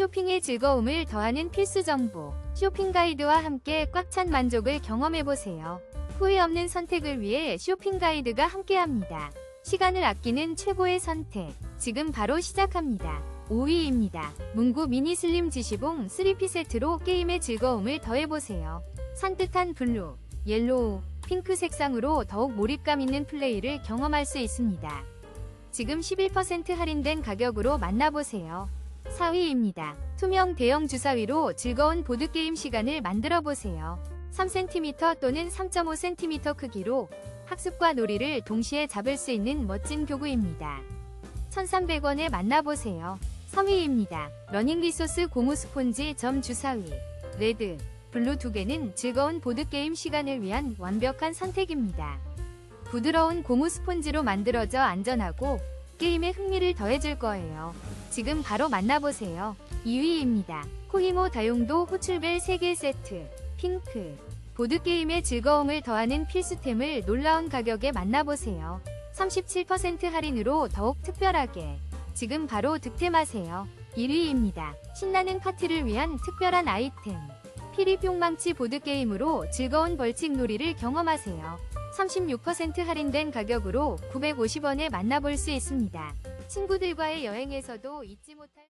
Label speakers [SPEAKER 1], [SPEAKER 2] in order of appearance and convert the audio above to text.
[SPEAKER 1] 쇼핑의 즐거움을 더하는 필수 정보. 쇼핑 가이드와 함께 꽉 찬 만족을 경험해보세요. 후회 없는 선택을 위해 쇼핑 가이드가 함께합니다. 시간을 아끼는 최고의 선택. 지금 바로 시작합니다. 5위입니다. 문구 미니 슬림 지시봉 3피 세트로 게임의 즐거움을 더해보세요. 산뜻한 블루, 옐로우, 핑크 색상으로 더욱 몰입감 있는 플레이를 경험할 수 있습니다. 지금 11% 할인된 가격으로 만나보세요. 4위입니다. 투명 대형 주사위로 즐거운 보드게임 시간을 만들어 보세요. 3cm 또는 3.5cm 크기로 학습과 놀이를 동시에 잡을 수 있는 멋진 교구입니다. 1,300원에 만나보세요. 3위입니다. 러닝 리소스 고무 스폰지 점 주사위. 레드, 블루 두 개는 즐거운 보드게임 시간을 위한 완벽한 선택입니다. 부드러운 고무 스폰지로 만들어져 안전하고 게임에 흥미를 더해줄 거예요. 지금 바로 만나보세요. 2위입니다. 코히모 다용도 호출벨 3개 세트. 핑크. 보드게임의 즐거움을 더하는 필수템을 놀라운 가격에 만나보세요. 37% 할인으로 더욱 특별하게. 지금 바로 득템하세요. 1위입니다. 신나는 파티를 위한 특별한 아이템. 피리뿅망치 보드게임으로 즐거운 벌칙 놀이를 경험하세요. 36% 할인된 가격으로 950원에 만나볼 수 있습니다. 친구들과의 여행에서도 잊지 못할